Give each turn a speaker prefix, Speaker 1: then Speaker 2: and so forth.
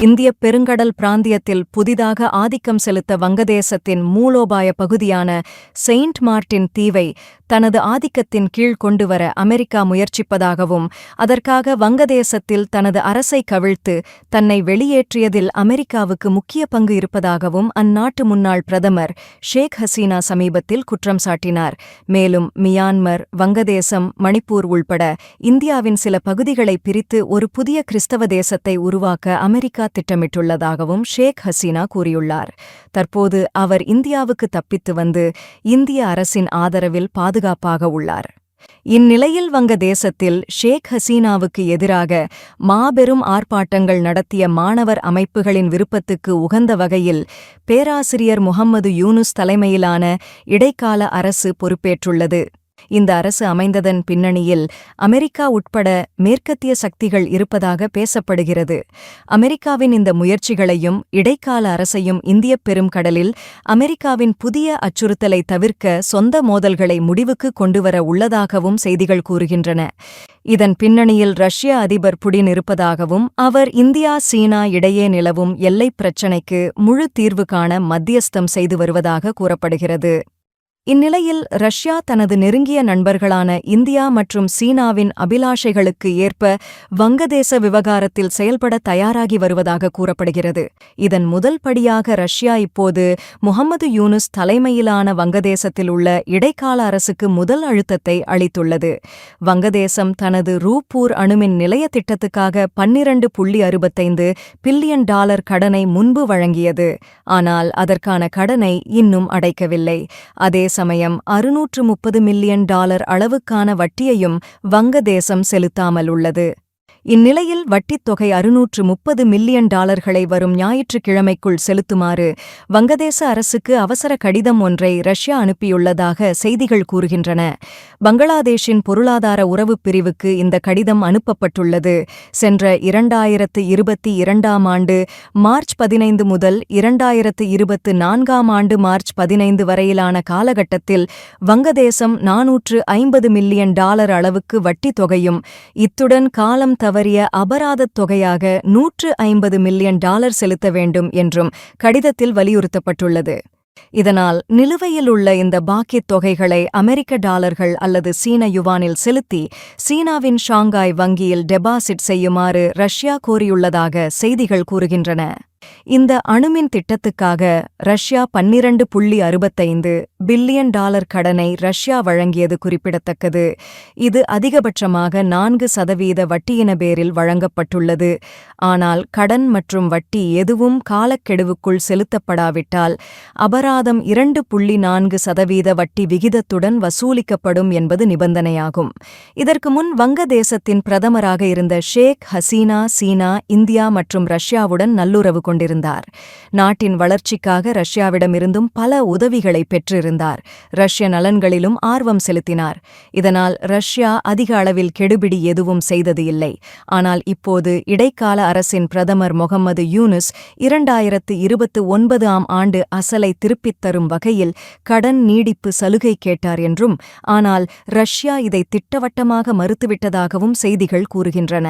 Speaker 1: இந்திய பெருங்கடல் பிராந்தியத்தில் புதிதாக ஆதிக்கம் செலுத்த வங்கதேசத்தின் மூலோபாய பகுதியான செயின்ட் மார்ட்டின் தீவை தனது ஆதிக்கத்தின் கீழ் கொண்டுவர அமெரிக்கா முயற்சிப்பதாகவும் அதற்காக வங்கதேசத்தில் தனது அரசை கவிழ்த்து தன்னை வெளியேற்றியதில் அமெரிக்காவுக்கு முக்கிய பங்கு இருப்பதாகவும் அந்நாட்டு முன்னாள் பிரதமர் ஷேக் ஹசீனா சமீபத்தில் குற்றம் சாட்டினார். மேலும் மியான்மர் வங்கதேசம் மணிப்பூர் உள்பட இந்தியாவின் சில பகுதிகளை பிரித்து ஒரு புதிய கிறிஸ்தவ தேசத்தை உருவாக்க அமெரிக்கா திட்டமிட்டுள்ளதாகவும் ஷேக் ஹசீனா கூறியுள்ளார். தற்போது அவர் இந்தியாவுக்கு தப்பித்து வந்து இந்திய அரசின் ஆதரவில் பாதுகாப்பாக உள்ளார். இந்நிலையில் வங்கதேசத்தில் ஷேக் ஹசீனாவுக்கு எதிராக மாபெரும் ஆர்ப்பாட்டங்கள் நடத்திய மாணவர் அமைப்புகளின் விருப்பத்துக்கு உகந்த வகையில் பேராசிரியர் முகம்மது யூனுஸ் தலைமையிலான இடைக்கால அரசு பொறுப்பேற்றுள்ளது. இந்த அரசு அமைந்ததன் பின்னணியில் அமெரிக்கா உட்பட மேற்கத்திய சக்திகள் இருப்பதாக பேசப்படுகிறது. அமெரிக்காவின் இந்த முயற்சிகளையும் இடைக்கால அரசையும் இந்தியப் பெருங்கடலில் அமெரிக்காவின் புதிய அச்சுறுத்தலை தவிர்க்க சொந்த மோதல்களை முடிவுக்கு கொண்டுவர உள்ளதாகவும் செய்திகள் கூறுகின்றன. இதன் பின்னணியில் ரஷ்ய அதிபர் புடின் இருப்பதாகவும் அவர் இந்தியா சீனா இடையே நிலவும் எல்லைப் பிரச்சினைக்கு முழு தீர்வு காண மத்தியஸ்தம் செய்து வருவதாக கூறப்படுகிறது. இந்நிலையில் ரஷ்யா தனது நெருங்கிய நண்பர்களான இந்தியா மற்றும் சீனாவின் அபிலாஷைகளுக்கு ஏற்ப வங்கதேச விவகாரத்தில் செயல்பட தயாராகி வருவதாக கூறப்படுகிறது. இதன் முதல் படியாக ரஷ்யா இப்போது முகமது யூனுஸ் தலைமையிலான வங்கதேசத்தில் உள்ள இடைக்கால அரசுக்கு முதல் அழுத்தத்தை அளித்துள்ளது. வங்கதேசம் தனது ரூப்பூர் அணுமின் நிலைய திட்டத்துக்காக பன்னிரண்டு புள்ளி அறுபத்தைந்து பில்லியன் டாலர் கடனை முன்பு வழங்கியது. ஆனால் அதற்கான கடனை இன்னும் அடைக்கவில்லை. அதே சமயம் அறுநூற்று முப்பது மில்லியன் டாலர் அளவுக்கான வட்டியையும் வங்கதேசம் செலுத்தாமல் உள்ளது இந்நிலையில் வட்டித் தொகை அறுநூற்று முப்பது மில்லியன் டாலர்களை வரும் ஞாயிற்றுக்கிழமைக்குள் செலுத்துமாறு வங்கதேச அரசுக்கு அவசர கடிதம் ஒன்றை ரஷ்யா அனுப்பியுள்ளதாக செய்திகள் கூறுகின்றன. பங்களாதேஷின் பொருளாதார உறவுப் பிரிவுக்கு இந்த கடிதம் அனுப்பப்பட்டுள்ளது. சென்ற இரண்டாயிரத்து இருபத்தி இரண்டாம் ஆண்டு மார்ச் பதினைந்து முதல் இரண்டாயிரத்து இருபத்து நான்காம் ஆண்டு மார்ச் பதினைந்து வரையிலான காலகட்டத்தில் வங்கதேசம் நாநூற்று ஐம்பது மில்லியன் டாலர் அளவுக்கு வட்டித் தொகையும் இத்துடன் காலம் தவறிய அபராதத் தொகையாக நூற்று ஐம்பது மில்லியன் டாலர் செலுத்த வேண்டும் என்றும் கடிதத்தில் வலியுறுத்தப்பட்டுள்ளது. இதனால் நிலுவையில் உள்ள இந்த பாக்கித் தொகைகளை அமெரிக்க டாலர்கள் அல்லது சீன யுவானில் செலுத்தி சீனாவின் ஷாங்காய் வங்கியில் டெபாசிட் செய்யுமாறு ரஷ்யா கோரியுள்ளதாக செய்திகள் கூறுகின்றன. இந்த அணுமின் திட்டத்துக்காக ரஷ்யா பன்னிரண்டு புள்ளி அறுபத்தைந்து பில்லியன் டாலர் கடனை ரஷ்யா வழங்கியது குறிப்பிடத்தக்கது. இது அதிகபட்சமாக நான்கு சதவீத வட்டியின பேரில் வழங்கப்பட்டுள்ளது. ஆனால் கடன் மற்றும் வட்டி எதுவும் காலக்கெடுவுக்குள் செலுத்தப்படாவிட்டால் அபராதம் இரண்டு புள்ளி நான்கு சதவீத வட்டி விகிதத்துடன் வசூலிக்கப்படும் என்பது நிபந்தனையாகும். இதற்கு முன் வங்கதேசத்தின் பிரதமராக இருந்த ஷேக் ஹசீனா சீனா இந்தியா மற்றும் ரஷ்யாவுடன் நல்லுறவு கொண்டிருந்தார். நாட்டின் வளர்ச்சிக்காக ரஷ்யாவிடமிருந்தும் பல உதவிகளை பெற்றிருந்தார். ரஷ்ய நலன்களிலும் ஆர்வம் செலுத்தினார். இதனால் ரஷ்யா அதிக அளவில் கெடுபிடி எதுவும் செய்தது இல்லை. ஆனால் இப்போது இடைக்கால அரசின் பிரதமர் முகம்மது யூனுஸ் இரண்டாயிரத்து இருபத்து ஒன்பது ஆம் ஆண்டு அசலை திருப்பித் தரும் வகையில் கடன் நீடிப்பு சலுகை கேட்டார் என்றும் ஆனால் ரஷ்யா இதை திட்டவட்டமாக மறுத்துவிட்டதாகவும் செய்திகள் கூறுகின்றன.